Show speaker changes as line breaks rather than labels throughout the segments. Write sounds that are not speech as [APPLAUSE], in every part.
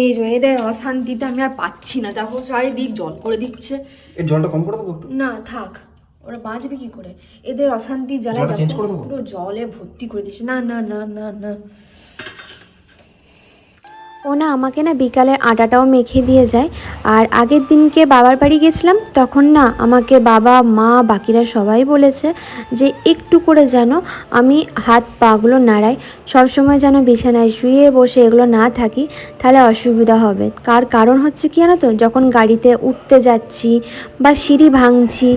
এই যে এদের অশান্তিতে আমি আর পাচ্ছি না। দেখো চারিদিক জল করে দিচ্ছে।
এই জলটা কম করে দেবো একটু?
না থাক। ওরা বাঁচবে কি করে? এদের অশান্তি জ্বালায়? পুরো জলে ভর্তি করে দিচ্ছে। না না না না না।
ও না, আমাকে না বিকালের আটাটাও মেখে দিয়ে যায়। আর আগের দিনকে বাবার বাড়ি গেছিলাম, তখন না আমাকে বাবা, মা, বাকিরা সবাই বলেছে যে, একটু করে যেন আমি হাত পাগুলো নাড়াই, সবসময় যেন বিছানায় শুয়ে বসে এগুলো না থাকি, তাহলে অসুবিধা হবে। কার কারণ হচ্ছে কি জানো তো, যখন গাড়িতে উঠতে যাচ্ছি বা সিঁড়ি ভাঙছি,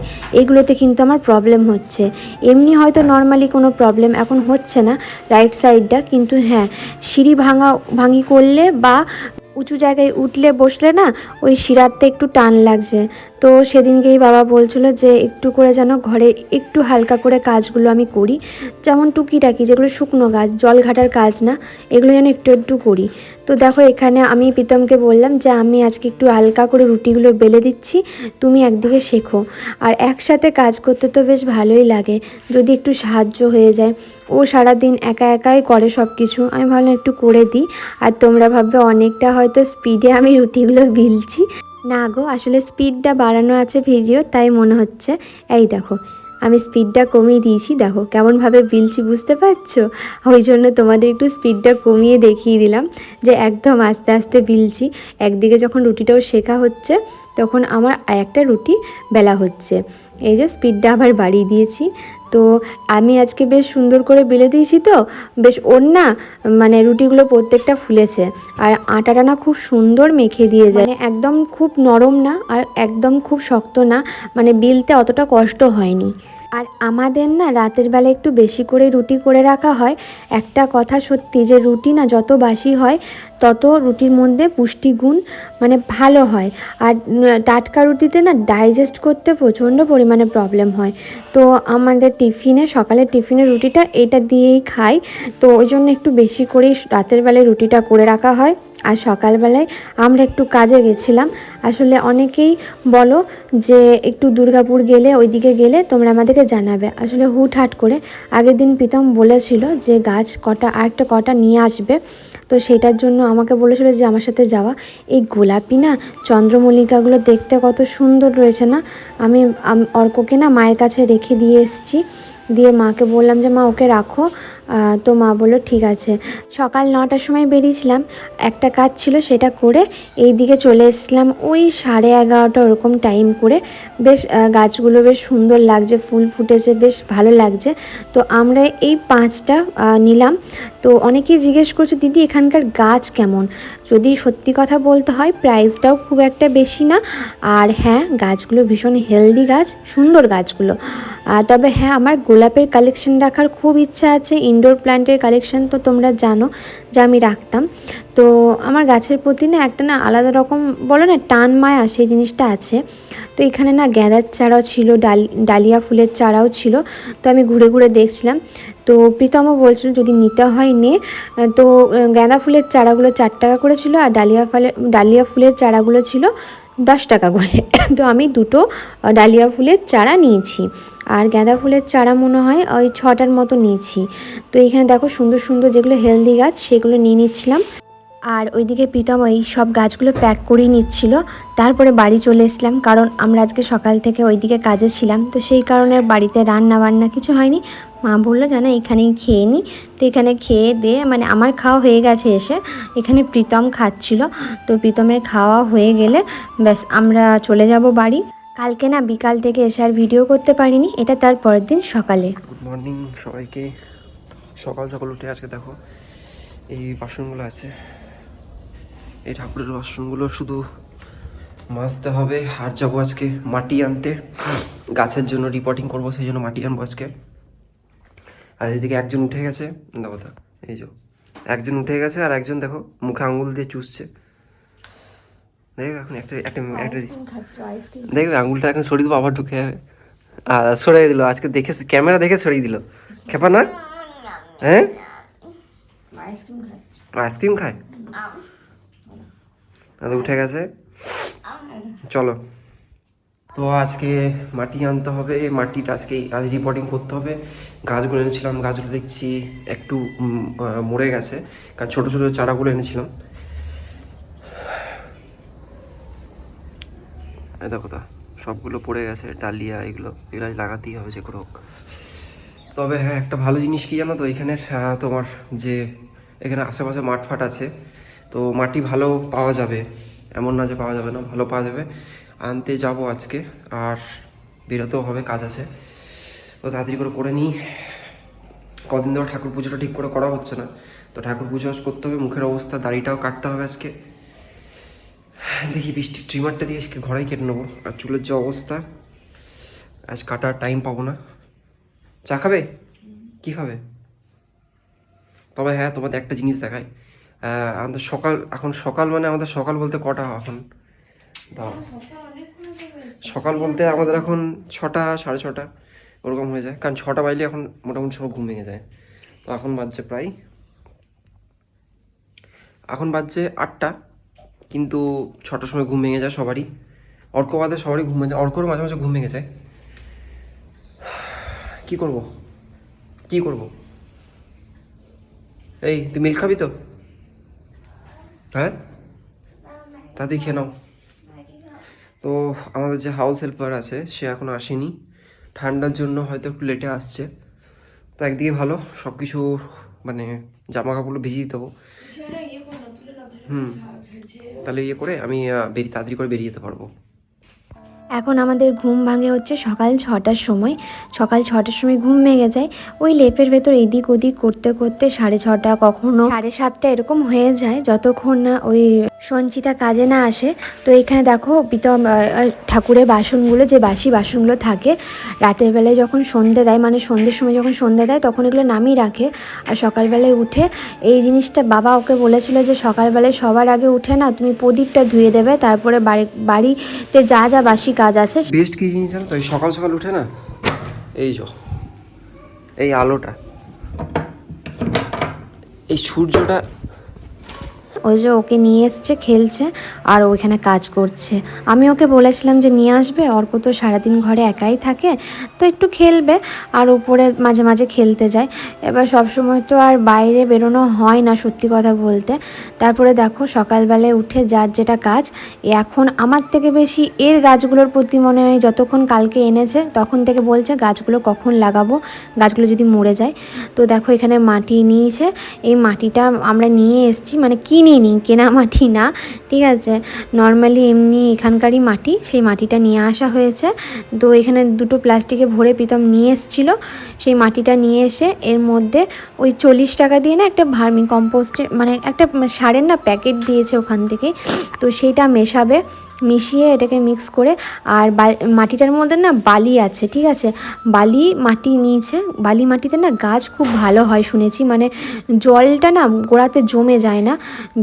এগুলোতে কিন্তু আমার প্রবলেম হচ্ছে। এমনি হয়তো নর্মালি কোনো প্রবলেম এখন হচ্ছে না রাইট সাইডটা কিন্তু হ্যাঁ সিঁড়ি ভাঙা, ভাঙি করলে বা উঁচু জায়গায় উঠলে বসলে না, ওই শিরাতে একটু টান লাগছে। তো সেদিনকেই বাবা বলছিল যে, একটু করে যেন ঘরে একটু হালকা করে কাজগুলো আমি করি। যেমন টুকিটাকি, যেগুলো শুকনো গাছ, জল ঘাটার কাজ না, এগুলো যেন একটু একটু করি। তো দেখো, এখানে আমি প্রীতমকে বললাম যে, আমি আজকে একটু হালকা করে রুটিগুলো বেলে দিচ্ছি, তুমি একদিকে শেখো। আর একসাথে কাজ করতে তো বেশ ভালোই লাগে, যদি একটু সাহায্য হয়ে যায়। ও সারাদিন একা একাই করে সব কিছু আমি ভাবলাম একটু করে দিই। আর তোমরা ভাববে, অনেকটা হয়তো স্পিডে আমি রুটিগুলো বিলছি। না গো, আসলে স্পিডটা বাড়ানো আছে ভিডিও তাই মনে হচ্ছে। এই দেখো আমি স্পিডটা কমিয়ে দিয়েছি। দেখো, কেমনভাবে বিলছি বুঝতে পারছ? ওই জন্য তোমাদের একটু স্পিডটা কমিয়ে দেখিয়ে দিলাম যে একদম আস্তে আস্তে বিলছি একদিকে যখন রুটিটাও শেখা হচ্ছে, তখন আমার আর একটা রুটি বেলা হচ্ছে। এই যে স্পিডটা আবার বাড়িয়ে দিয়েছি। তো আমি আজকে বেশ সুন্দর করে বেলে দিয়েছি তো। বেশ ওর না মানে রুটিগুলো প্রত্যেকটা ফুলেছে। আর আটাটা না খুব সুন্দর মেখে দিয়ে যায়। মানে একদম খুব নরম না, আর একদম খুব শক্ত না। মানে বিলতে অতটা কষ্ট হয়নি। আর আমাদের না রাতের বেলা একটু বেশি করে রুটি করে রাখা হয়। একটা কথা সত্যি যে রুটি না যত বাসি হয়, তত রুটির মধ্যে পুষ্টিগুণ মানে ভালো হয়। আর টাটকা রুটিতে না ডাইজেস্ট করতে প্রচণ্ড পরিমাণে প্রবলেম হয়। তো আমাদের টিফিনে সকালের টিফিনে রুটিটা এটা দিয়েই খাই। তো ওই জন্য একটু বেশি করেই রাতের বেলায় রুটিটা করে রাখা হয়। আর সকালবেলায় আমরা একটু কাজে গেছিলাম। আসলে অনেকেই বলো যে একটু দুর্গাপুর গেলে, ওইদিকে গেলে তোমরা আমাদেরকে জানাবে। আসলে হুটহাট করে আগের দিন প্রীতম বলেছিল যে গাছ কটা আর একটা কটা নিয়ে আসবে। তো সেটার জন্য আমাকে বলেছিল যে আমার সাথে যাওয়া। এই গোলাপি না, চন্দ্রমল্লিকাগুলো দেখতে কত সুন্দর রয়েছে না? আমি, অর্ককে না মায়ের কাছে রেখে দিয়ে এসেছি। দিয়ে মাকে বললাম যে, মা, ওকে রাখো। তো মা বলল, ঠিক আছে। সকাল নটার সময় বেরিয়েছিলাম। একটা কাজ ছিল সেটা করে এই দিকে চলে এসেছিলাম। ওই সাড়ে এগারোটা ওরকম টাইম করে বেশ গাছগুলো বেশ সুন্দর লাগছে, ফুল ফুটেছে, বেশ ভালো লাগছে। তো আমরা এই পাঁচটা নিলাম। তো অনেকেই জিজ্ঞেস করছে, দিদি, এখানকার গাছ কেমন? যদি সত্যি কথা বলতে হয় প্রাইসটাও খুব একটা বেশি না। আর হ্যাঁ গাছগুলো ভীষণ হেলদি গাছ, সুন্দর গাছগুলো। তবে হ্যাঁ আমার গোলাপের কালেকশন রাখার খুব ইচ্ছা আছে। ইনডোর প্ল্যান্টের কালেকশন তো তোমরা জানো, যে আমি রাখতাম। তো আমার গাছের প্রতি না একটা না আলাদা রকম বলো না টান মায়া সেই জিনিসটা আছে। তো এখানে না গ্যাঁদার চারাও ছিল, ডাল, ডালিয়া ফুলের চারাও ছিল। তো আমি ঘুরে ঘুরে দেখছিলাম। তো প্রীতমও বলছিল যদি নিতে হয় নে। তো গাঁদা ফুলের চারাগুলো চার টাকা করে ছিল আর ডালিয়া ফলের ডালিয়া ফুলের চারাগুলো ছিল দশ টাকা করে। [LAUGHS] তো আমি দুটো ডালিয়া ফুলের চারা নিয়েছি। আর গাঁদা ফুলের চারা মনে হয় ওই ছটার মতো নিয়েছি। তো এখানে দেখো সুন্দর সুন্দর যেগুলো হেলদি গাছ সেগুলো নিয়ে নিচ্ছিলাম। আর ওইদিকে প্রীতম এই সব গাছগুলো প্যাক করেই নিচ্ছিল। তারপরে বাড়ি চলে এসলাম, কারণ আমরা আজকে সকাল থেকে ওইদিকে কাজে ছিলাম। তো সেই কারণে বাড়িতে রান্না বান্না কিছু হয়নি। মা বলল, জানো, এখানেই খেয়ে নিই তো এখানে খেয়ে দিয়ে মানে আমার খাওয়া হয়ে গেছে এসে, এখানে প্রীতম খাচ্ছিল। তো প্রীতমের খাওয়া হয়ে গেলে, ব্যাস, আমরা চলে যাব বাড়ি। কালকে না বিকাল থেকে এসে আর ভিডিও করতে পারিনি, এটা তার পরের দিন সকালে।
গুড মর্নিং সবাইকে। সকাল সকাল উঠে আজকে দেখো, এই বাসনগুলো আছে। এই ঠাকুরের বাসনগুলো শুধু মাজতে হবে। আর যাব আজকে মাটি আনতে। গাছের জন্য রিপোর্টিং করব সেই জন্য মাটি আনব আজকে। আর এদিকে একজন উঠে গেছে। দেখো তো এই যে একজন উঠে গেছে আর একজন দেখো মুখে আঙুল দিয়ে চুষছে। দেখবে এখন একটা একটা একটা দেখবে আঙুলটা এখন সরিয়ে দেবো আবার ঢুকে যাবে। আর সরিয়ে দিল আজকে দেখে ক্যামেরা দেখে সরিয়ে দিল। খেপা না? হ্যাঁ?
আইসক্রিম খাচ্ছি।
আইসক্রিম খায়? উঠে গেছে। চলো। তো আজকে মাটি আনতে হবে, মাটিটা আজকে আজ রিপোর্টিং করতে হবে। গাছগুলো এনেছিলাম, গাছগুলো দেখছি একটু মরে গেছে। কারণ ছোটো ছোটো চারাগুলো এনেছিলাম। দেখো তা, সবগুলো পড়ে গেছে, ডালিয়া এগুলো এগুলো লাগাতেই হবে যে কোনো তবে হ্যাঁ একটা ভালো জিনিস কি জানো তো এখানে তোমার যে এখানে আশেপাশে মাঠ ফাট আছে তো মাটি ভালো পাওয়া যাবে। এমন না যে পাওয়া যাবে না, ভালো পাওয়া যাবে। আনতে যাব আজকে, আর বেরোতেও হবে, কাজ আছে। তো তাড়াতাড়ি করে করে নিই। কদিন ধরে ঠাকুর পুজোটা ঠিক করে করা হচ্ছে না। তো ঠাকুর পুজো করতে হবে, মুখের অবস্থা, দাড়িটাও কাটতে হবে আজকে। দেখি বৃষ্টির ট্রিমারটা দিয়ে আজকে ঘরেই কেটে নেব। আর চুলের যে অবস্থা, আজ কাটার টাইম পাবো না। চা খাবে? কি খাবে? তবে হ্যাঁ তোমাদের একটা জিনিস দেখায় আমাদের সকাল, এখন সকাল মানে আমাদের সকাল বলতে কটা এখন? সকাল বলতে আমাদের এখন ছটা, সাড়ে ছটা, ওরকম হয়ে যায়। কারণ ছটা বাজলে এখন মোটামুটি সব ঘুম ভেঙে যায়। তো এখন বাজছে প্রায়, এখন বাজছে আটটা, কিন্তু ছটার সময় ঘুম ভেঙে যায় সবারই। অর্ক বাদে সবারই ঘুম ভেঙে যায়। অর্করও মাঝে মাঝে ঘুম ভেঙে যায়। কি করব? কি করব? এই, তুই মিল খাবি তো? হ্যাঁ? তা খেয়ে নাও। তো আমাদের যে হাউস হেল্পার আছে সে এখনও আসেনি। ঠান্ডার জন্য হয়তো একটু লেটে আসছে। তো একদিকে ভালো সব কিছু মানে জামা কাপড়গুলো ভিজিয়ে দিতে হব। হুম। তাহলে ইয়ে করে আমি বেরিয়ে তাড়াতাড়ি করে বেরিয়ে যেতে পারব।
এখন আমাদের ঘুম ভাঙে হচ্ছে সকাল ছটার সময়। সকাল ছটার সময় ঘুম ভেঙে যায়। ওই লেপের ভেতর এদিক ওদিক করতে করতে সাড়ে ছটা কখনো সাড়ে সাতটা এরকম হয়ে যায়, যতক্ষণ না ওই সঞ্চিতা কাজে না আসে, তো এখানে দেখো প্রীতম ঠাকুরের বাসনগুলো, যে বাসি বাসনগুলো থাকে, রাতের বেলায় যখন সন্ধে দেয় মানে সন্ধ্যের সময় যখন সন্ধে দেয়, তখন এগুলো নামিয়ে রাখে। আর সকালবেলায় উঠে, এই জিনিসটা বাবা ওকে বলেছিল যে সকালবেলায় সবার আগে উঠে না, তুমি প্রদীপটা ধুয়ে দেবে, তারপরে বাড়ি, বাড়িতে যা যা বাসি কাজ আছে,
বেস্ট কি জিনিস জানো তো, এই সকাল সকাল উঠে না, এই যো, এই আলোটা, এই সূর্যটা
ওই যে ওকে নিয়ে এসছে, খেলছে আর ওইখানে কাজ করছে। আমি ওকে বলেছিলাম যে নিয়ে আসবে, অর্ক তো সারাদিন ঘরে একাই থাকে, তো একটু খেলবে আর উপরে মাঝে মাঝে খেলতে যায়। এবার সব সময় তো আর বাইরে বেরোনো হয় না সত্যি কথা বলতে। তারপরে দেখো সকালবেলায় উঠে যার যেটা কাজ এখন আমার থেকে বেশি এর গাছগুলোর প্রতি মনে হয় যতক্ষণ কালকে এনেছে, তখন থেকে বলছে গাছগুলো কখন লাগাবো, গাছগুলো যদি মরে যায়। তো দেখো এখানে মাটি নিয়েছে, এই মাটিটা আমরা নিয়ে এসেছি মানে কিনে নিই, কেনা মাটি না, ঠিক আছে? নর্মালি এমনি এখানকারই মাটি, সেই মাটিটা নিয়ে আসা হয়েছে। তো এখানে দুটো প্লাস্টিকে ভরে প্রীতম নিয়ে এসেছিল। সেই মাটিটা নিয়ে এসে এর মধ্যে ওই চল্লিশ টাকা দিয়ে না একটা ভার্মি কম্পোস্টের মানে একটা সারের না প্যাকেট দিয়েছে ওখান থেকে। তো সেইটা মেশাবে। মিশিয়ে এটাকে মিক্স করে আর মাটিটার মধ্যে না বালি আছে, ঠিক আছে? বালি মাটি নিয়েছে, বালি মাটিতে না গাছ খুব ভালো হয় শুনেছি। মানে জলটা না গোড়াতে জমে যায় না,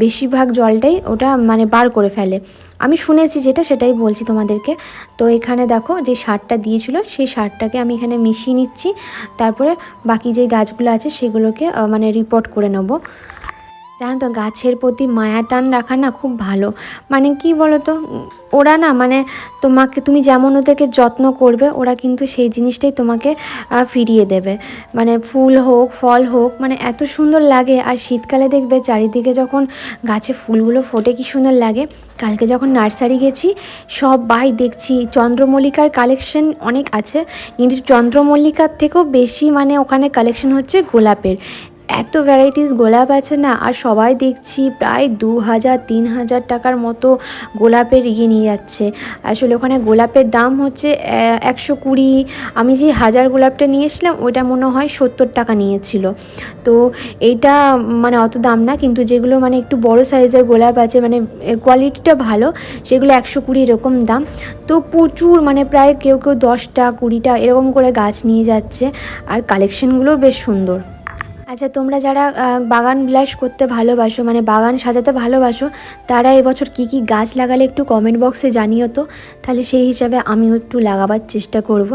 বেশিরভাগ জলটাই ওটা মানে বার করে ফেলে। আমি শুনেছি যেটা, সেটাই বলছি তোমাদেরকে। তো এখানে দেখো যে সারটা দিয়েছিল, সেই সারটাকে আমি এখানে মিশিয়ে নিচ্ছি। তারপরে বাকি যে গাছগুলো আছে, সেগুলোকে মানে রিপোর্ট করে নেব। জানো তো গাছের প্রতি মায়া টান রাখা না খুব ভালো। মানে কি বলো তো ওরা না মানে তোমাকে, তুমি যেমন ওদেরকে যত্ন করবে, ওরা কিন্তু সেই জিনিসটাই তোমাকে ফিরিয়ে দেবে। মানে ফুল হোক, ফল হোক মানে এত সুন্দর লাগে। আর শীতকালে দেখবে চারিদিকে যখন গাছে ফুলগুলো ফোটে, কি সুন্দর লাগে। কালকে যখন নার্সারি গেছি, সবাই দেখছি, চন্দ্রমল্লিকার কালেকশন অনেক আছে। কিন্তু চন্দ্রমল্লিকার থেকেও বেশি মানে ওখানে কালেকশন হচ্ছে গোলাপের। এত ভ্যারাইটিস গোলাপ আছে না, আর সবাই দেখছি প্রায় দু হাজার, তিন হাজার টাকার মতো গোলাপের ইয়ে নিয়ে যাচ্ছে। আসলে ওখানে গোলাপের দাম হচ্ছে একশো কুড়ি। আমি যে হাজার গোলাপটা নিয়েছিলাম, ওইটা মনে হয় সত্তর টাকা নিয়েছিল। তো এইটা মানে অত দাম না, কিন্তু যেগুলো মানে একটু বড় সাইজের গোলাপ আছে মানে কোয়ালিটিটা ভালো, সেগুলো একশো কুড়ি এরকম দাম। তো প্রচুর মানে প্রায় কেউ কেউ দশটা, কুড়িটা এরকম করে গাছ নিয়ে যাচ্ছে, আর কালেকশনগুলোও বেশ সুন্দর। আচ্ছা তোমরা যারা বাগান বিলাস করতে ভালোবাসো মানে বাগান সাজাতে ভালোবাসো, তারা এবছর কি কি গাছ লাগালে একটু কমেন্ট বক্সে জানিও তো। তাহলে সেই হিসাবে আমিও একটু লাগাবার চেষ্টা করব।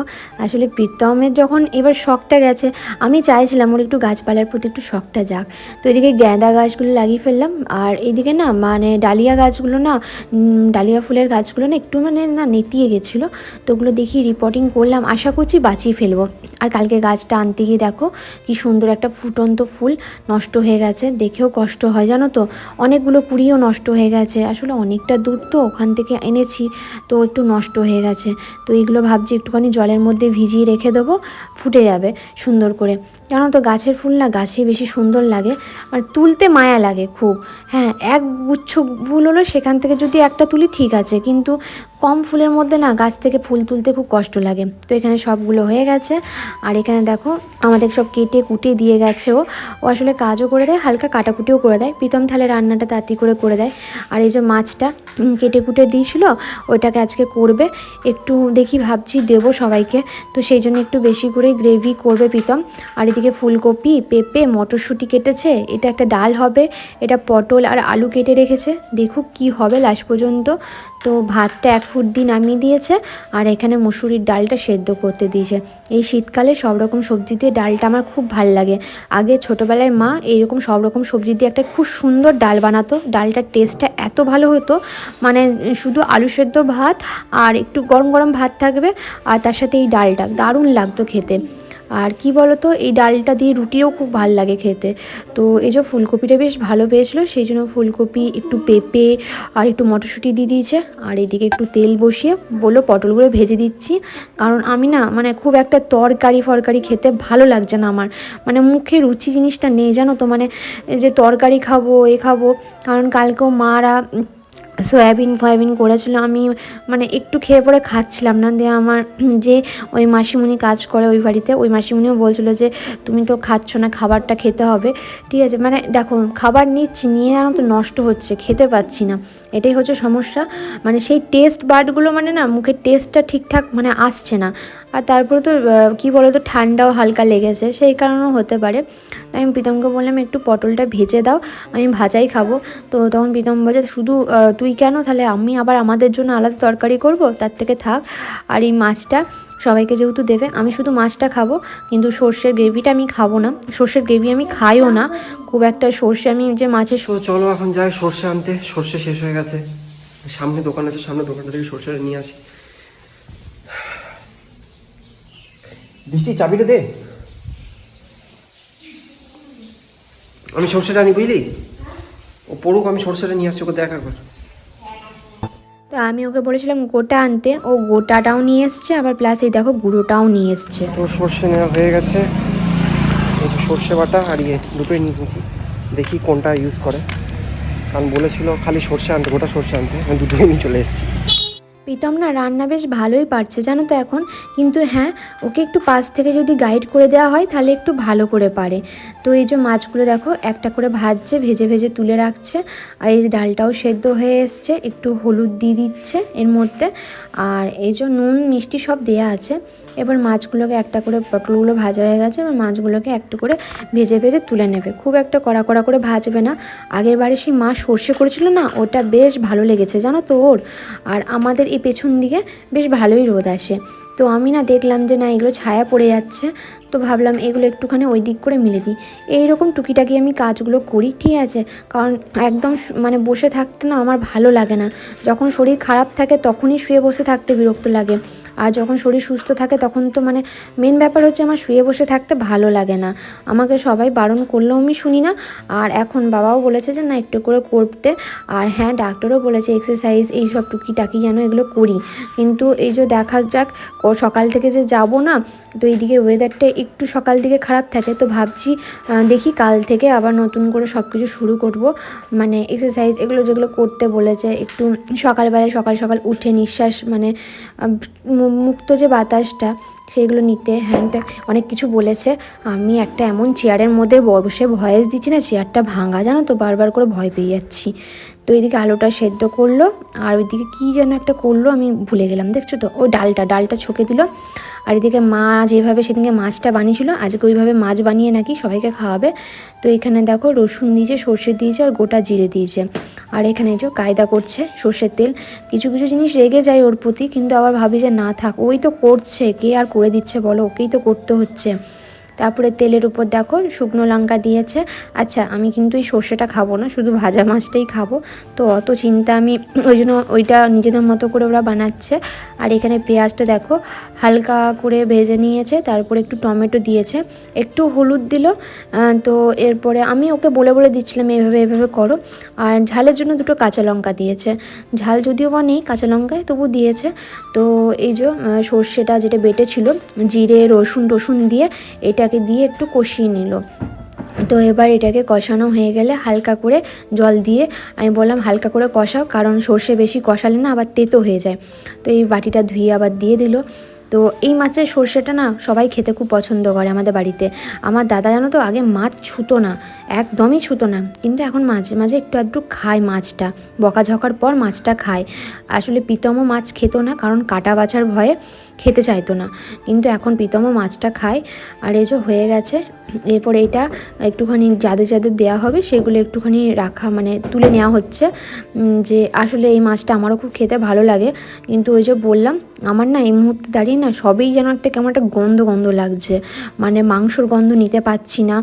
আসলে প্রীতমের যখন এবার শখটা গেছে, আমি চাইছিলাম ওর একটু গাছপালার প্রতি একটু শখটা যাক। তো এদিকে গ্যাঁদা গাছগুলো লাগিয়ে ফেললাম, আর এদিকে না মানে ডালিয়া গাছগুলো না ডালিয়া ফুলের গাছগুলো না একটু মানে না নেতিয়ে গেছিল। তো ওগুলো দেখি রিপোর্টিং করলাম, আশা করছি বাঁচিয়ে ফেলব। আর কালকে গাছটা আনতে গিয়ে দেখো, কি সুন্দর একটা ফুটন্ত ফুটন্ত ফুল নষ্ট হয়ে গেছে, দেখেও কষ্ট হয়, জানো তো? অনেকগুলো কুড়িও নষ্ট হয়ে গেছে। আসলে অনেকটা দূর তো, ওখান থেকে এনেছি, তো একটু নষ্ট হয়ে গেছে। তো এগুলো ভাবছি একটুখানি জলের মধ্যে ভিজিয়ে রেখে দেবো, ফুটে যাবে সুন্দর করে। জানো তো গাছের ফুল না গাছে বেশি সুন্দর লাগে আর তুলতে মায়া লাগে খুব। হ্যাঁ এক গুচ্ছ ফুল হলো সেখান থেকে যদি একটা তুলি ঠিক আছে, কিন্তু কম ফুলের মধ্যে না গাছ থেকে ফুল তুলতে খুব কষ্ট লাগে। তো এখানে সবগুলো হয়ে গেছে। আর এখানে দেখো, আমাদের সব কেটে কুটে দিয়ে গেছে ও। ও আসলে কাজও করে দেয়, হালকা কাটাকুটিও করে দেয়। প্রীতম তাহলে রান্নাটা তাড়াতাড়ি করে করে দেয়। আর এই যে মাছটা কেটে কুটে দিয়েছিল, ওইটাকে আজকে করবে। একটু দেখি ভাবছি দেবো সবাইকে। তো সেই জন্য একটু বেশি করে গ্রেভি করবে প্রীতম। আর এদিকে ফুলকপি, পেঁপে, মটরশুঁটি কেটেছে। এটা একটা ডাল হবে, এটা পটল আর আলু কেটে রেখেছে। দেখুক কি হবে লাস্ট পর্যন্ত। তো ভাতটা এক ফুট দিয়ে নামিয়ে দিয়েছে আর এখানে মুসুরির ডালটা সেদ্ধ করতে দিয়েছে। এই শীতকালে সব রকম সবজি দিয়ে ডালটা আমার খুব ভালো লাগে। আগে ছোটোবেলায় মা এইরকম সব রকম সবজি দিয়ে একটা খুব সুন্দর ডাল বানাতো। ডালটার টেস্টটা এত ভালো হতো মানে শুধু আলু সেদ্ধ ভাত আর একটু গরম গরম ভাত থাকবে আর তার সাথে এই ডালটা। দারুণ লাগতো খেতে। আর কি বলতো, এই ডালটা দিয়ে রুটিও খুব ভালো লাগে খেতে। তো এই যে ফুলকপিটা বেশ ভালো পেয়েছিলো, সেই জন্য ফুলকপি, একটু পেঁপে আর একটু মটরশুঁটি দিয়ে দিয়েছে। আর এদিকে একটু তেল বসিয়ে বলল পটলগুলো ভেজে দিচ্ছি। কারণ আমি না মানে খুব একটা তরকারি ফরকারি খেতে ভালো লাগছে না আমার। মানে মুখে রুচি জিনিসটা নেই, জানো তো? মানে যে তরকারি খাব, এ খাব। কারণ কালকেও মারা সয়াবিন ফয়াবিন করেছিল, আমি মানে একটু খেয়ে পরে খাচ্ছিলাম না। দিয়ে আমার [CLEARS THROAT] যে ওই মাসিমণি কাজ করে ওই বাড়িতে, ওই মাসিমণিও বলছিলো যে, তুমি তো খাচ্ছ না, খাবারটা খেতে হবে। ঠিক আছে মানে দেখো, খাবার নিচ্ছি, নিয়ে জানো তো নষ্ট হচ্ছে, খেতে পাচ্ছি না। এটাই হচ্ছে সমস্যা। মানে সেই টেস্ট বার্ডগুলো মানে না, মুখের টেস্টটা ঠিকঠাক মানে আসছে না। আর তারপরে তো কী বলো তো ঠান্ডাও হালকা লেগেছে, সেই কারণেও হতে পারে। তাই আমি প্রীতমকে বললাম, একটু পটলটা ভেজে দাও, আমি ভাজাই খাব। তো তখন প্রীতম বলছে, শুধু তুই কেন? তাহলে আমি আবার আমাদের জন্য আলাদা তরকারি করব? তার থেকে থাক। আর এই মাছটা সবাইকে যেহেতু দেবে, আমি শুধু মাছটা খাব, কিন্তু সর্ষের গ্রেভিটা আমি খাব না। সর্ষের গ্রেভি আমি খাইও না, খুব একটা সর্ষে আমি যে মাছের
চলো এখন যাই সর্ষে আনতে, সর্ষে শেষ হয়ে গেছে। সামনে দোকান আছে, সামনে দোকান থেকে সর্ষেটা নিয়ে আসি। বৃষ্টি, চাবিটা দে। আমি সর্ষেটা আনি, বুঝলি? ও পড়ুক, আমি সর্ষেটা নিয়ে আসছি ওকে দেখ একবার।
তো আমি ওকে বলেছিলাম গোটা আনতে। ও গোটাটাও নিয়ে এসছে আবার প্লাস এই দেখো গুঁড়োটাও নিয়ে এসছে।
তো সর্ষে নেওয়া হয়ে গেছে। এই সর্ষে বাটা আর ইয়ে দুটোই নিয়ে নিয়েছি। দেখি কোনটা ইউজ করে। কারণ বলেছিল খালি সর্ষে আনতে গোটা সর্ষে আনতে। আমি দুটোই নিয়ে চলে এসেছি।
প্রীতম না রান্না বেশ ভালোই পারছে জানো তো এখন। কিন্তু হ্যাঁ ওকে একটু পাশ থেকে যদি গাইড করে দেওয়া হয় তাহলে একটু ভালো করে পারে। তো এই যে মাছগুলো দেখো, একটা করে ভাজছে, ভেজে ভেজে তুলে রাখছে। আর এই ডালটাও সেদ্ধ হয়ে এসছে, একটু হলুদ দিয়ে দিচ্ছে এর মধ্যে। আর এই যে নুন, মিষ্টি সব দেয়া আছে। এবার মাছগুলোকে একটা করে, পটলগুলো ভাজা হয়ে গেছে, এবার মাছগুলোকে একটু করে ভেজে ভেজে তুলে নেবে। খুব একটা কড়া কড়া করে ভাজবে না। আগের বারে সেই মা সর্ষে করেছিল না, ওটা বেশ ভালো লেগেছে, জানো তো ওর? আর আমাদের এই পেছন দিকে বেশ ভালোই রোদ আসে। তো আমি না দেখলাম যে না, এগুলো ছায়া পড়ে যাচ্ছে। তো ভাবলাম এগুলো একটুখানি ওই দিক করে মিলে দিই। এইরকম টুকিটাকি আমি কাজগুলো করি, ঠিক আছে? কারণ একদম মানে বসে থাকতে না আমার ভালো লাগে না। যখন শরীর খারাপ থাকে তখনই শুয়ে বসে থাকতে বিরক্ত লাগে। আর যখন শরীর সুস্থ থাকে তখন তো মানে মেন ব্যাপার হচ্ছে আমার শুয়ে বসে থাকতে ভালো লাগে না। আমাকে সবাই বারণ করলেও আমি শুনি না। আর এখন বাবাও বলেছে যে, না, একটু করে করতে। আর হ্যাঁ ডাক্তারও বলেছে এক্সারসাইজ এই এইসব টুকিটাকি যেন এগুলো করি। কিন্তু এই যে দেখা যাক সকাল থেকে যে যাব না, তো এইদিকে ওয়েদারটা একটু সকাল দিকে খারাপ থাকে, তো ভাবছি দেখি কাল থেকে আবার নতুন করে সব কিছু শুরু করব। মানে এক্সারসাইজ এগুলো যেগুলো করতে বলেছে, একটু সকালবেলায় সকাল সকাল উঠে নিঃশ্বাস মানে মুক্ত যে বাতাসটা সেইগুলো নিতে হ্যান ত্যান অনেক কিছু বলেছে। আমি একটা এমন চেয়ারের মধ্যে বসে ভয়েস দিচ্ছি না চেয়ারটা ভাঙা, জানো তো? বারবার করে ভয় পেয়ে যাচ্ছি। তো এদিকে আলুটা সেদ্ধ করল, আর ওইদিকে কী যেন একটা করল, আমি ভুলে গেলাম, দেখছ তো? ও ডালটা ডালটা ছকে দিল। আর এদিকে মা যেভাবে সেদিনকে মাছটা বানিয়েছিল, আজকে ওইভাবে মাছ বানিয়ে নাকি সবাইকে খাওয়াবে। তো এখানে দেখো রসুন দিয়েছে, সর্ষে দিয়েছে, আর গোটা জিরে দিয়েছে। আর এখানে যে কায়দা করছে সর্ষের তেল। কিছু কিছু জিনিস রেগে যায় ওর প্রতি, কিন্তু আবার ভাবি যে না থাক, ওই তো করছে, কে আর করে দিচ্ছে বলো? ওকেই তো করতে হচ্ছে। তারপরে তেলের উপর দেখো শুকনো লঙ্কা দিয়েছে। আচ্ছা আমি কিন্তু এই সর্ষেটা খাব না, শুধু ভাজা মাছটাই খাব। তো অত চিন্তা আমি ওই জন্য ওইটা নিজেদের মতো করে ওরা বানাচ্ছে। আর এখানে পেঁয়াজটা দেখো হালকা করে ভেজে নিয়েছে, তারপরে একটু টমেটো দিয়েছে। একটু হলুদ দিল তো এরপরে আমি ওকে বলে বলে দিচ্ছিলাম, এভাবে এভাবে করো। আর ঝালের জন্য দুটো কাঁচা লঙ্কা দিয়েছে। ঝাল যদিও বা নেই কাঁচা লঙ্কায় তবু দিয়েছে। তো এই যে সর্ষেটা যেটা বেটেছিল, জিরে, রসুন, টসুন দিয়ে এটাকে দিয়ে একটু কষিয়ে নিল। তো এবার এটাকে কষানো হয়ে গেলে হালকা করে জল দিয়ে আমি বললাম, হালকা করে কষাও, কারণ সর্ষে বেশি কষালে না আবার তেতো হয়ে যায়। তো এই বাটিটা ধুয়ে আবার দিয়ে দিল। তো এই মাছের সর্ষেটা না সবাই খেতে খুব পছন্দ করে আমাদের বাড়িতে। আমার দাদা জানো তো, আগে মাছ ছুতো না, একদমই ছুতো না, কিন্তু এখন মাঝে মাঝে একটু আধটু খায় মাছটা। বকাঝকার পর মাছটা খায়। আসলে পিতমও মাছ খেত না, কারণ কাটা বাছার ভয়ে খেতে চাইতো না। কিন্তু এখন পিতমও মাছটা খায়। আর এই যে হয়ে গেছে, এরপর এটা একটুখানি যাদের যাদের দেওয়া হবে সেগুলো একটুখানি রাখা মানে তুলে নেওয়া হচ্ছে। যে আসলে এই মাছটা আমারও খুব খেতে ভালো লাগে। কিন্তু ওই যে বললাম, আমার না এই মুহূর্তে দাঁড়িয়ে না সবই যেন একটা কেমন একটা গন্ধ গন্ধ লাগছে। মানে মাংসর গন্ধ নিতে পারছি না।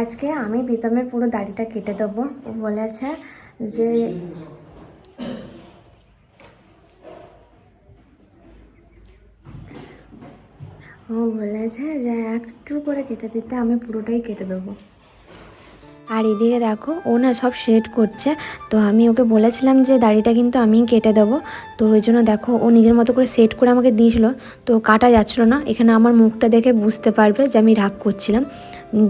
আজকে আমি প্রীতমের পুরো দাড়িটা কেটে দেবো। বলেছে যে ও বলেছে যে একটু করে কেটে দিতে, আমি পুরোটাই কেটে দেবো। আর এদিকে দেখো, ও না সব শেড করছে। তো আমি ওকে বলেছিলাম যে, দাড়িটা কিন্তু আমি কেটে দেবো। তো ওই জন্য দেখো, ও নিজের মতো করে সেট করে আমাকে দিয়েছিল। তো কাটা যাচ্ছিল না। এখানে আমার মুখটা দেখে বুঝতে পারবে যে আমি রাগ করছিলাম।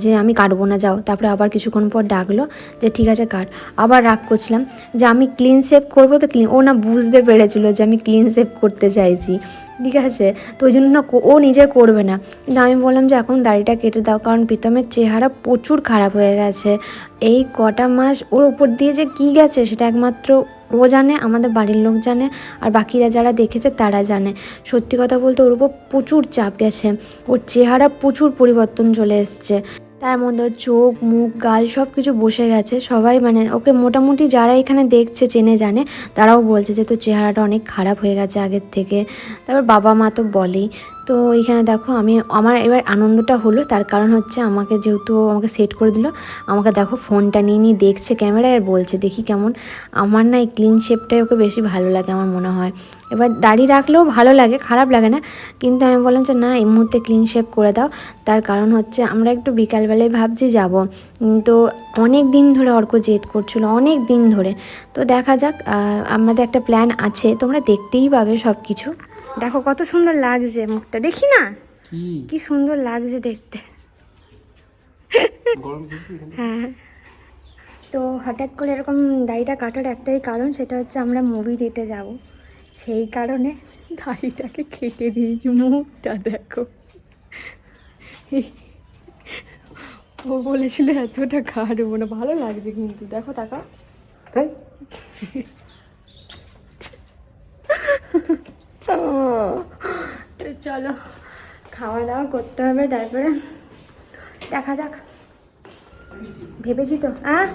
যে আমি কাটবো না, যাও। তারপরে আবার কিছুক্ষণ পর ডাকলো যে, ঠিক আছে, কাট। আবার রাগ করছিলাম যে, আমি ক্লিন শেভ করব তো ক্লিন ও না বুঝতে পেরেছিল যে, আমি ক্লিন শেভ করতে চাইছি। ঠিক আছে? তো ওই জন্য না ও নিজে করবে না। কিন্তু আমি বললাম যে, এখন দাড়িটা কেটে দাও, কারণ প্রীতমের চেহারা প্রচুর খারাপ হয়ে গেছে। এই কটা মাস ওর উপর দিয়ে যে কী গেছে সেটা একমাত্র ও জানে, আমাদের বাড়ির লোক জানে, আর বাকিরা যারা দেখেছে তারা জানে। সত্যি কথা বলতে ওর উপর প্রচুর চাপ গেছে। ওর চেহারা প্রচুর পরিবর্তন চলে এসছে। তার মধ্যে চোখ, মুখ, গাল সব কিছু বসে গেছে। সবাই মানে ওকে মোটামুটি যারা এখানে দেখছে, চেনে, জানে, তারাও বলছে যে তোর চেহারাটা অনেক খারাপ হয়ে গেছে আগের থেকে। তারপর বাবা মা তো বলেই। তো এইখানে দেখো আমি, আমার এবার আনন্দটা হলো, তার কারণ হচ্ছে আমাকে যেহেতু আমাকে সেট করে দিল, আমাকে দেখো ফোনটা নিয়ে নিয়ে দেখছে ক্যামেরায় আর বলছে, দেখি কেমন। আমার না এই ক্লিন শেপটাই ওকে বেশি ভালো লাগে আমার মনে হয়। এবার দাড়ি রাখলেও ভালো লাগে, খারাপ লাগে না, কিন্তু আমি বললাম যে, না, এই মুহূর্তে ক্লিন শেপ করে দাও। তার কারণ হচ্ছে আমরা একটু বিকালবেলায় ভাবছি যাব। তো অনেক দিন ধরে অর্ক জেদ করছিল, অনেক দিন ধরে। তো দেখা যাক আমাদের একটা প্ল্যান আছে, তোমরা দেখতেই পাবে সব কিছু দেখো কত সুন্দর লাগছে মুখটা। দেখি না?
কি?
সুন্দর লাগছে দেখতে। হ্যাঁ। তো হঠাৎ করে এরকম দাড়িটা কাটার একটাই কারণ সেটা হচ্ছে আমরা মুভি ডেটে যাব। সেই কারণে দাড়িটাকে কেটে দিয়েছি মুখটা দেখো। ও বলেছিল এতটা কাটবো না। ভালো লাগছে কিন্তু। দেখো তাকা
তাই?
তো চলো খাওয়া দাওয়া করতে হবে তারপরে দেখা যাক। ভেবেছি তো আহ?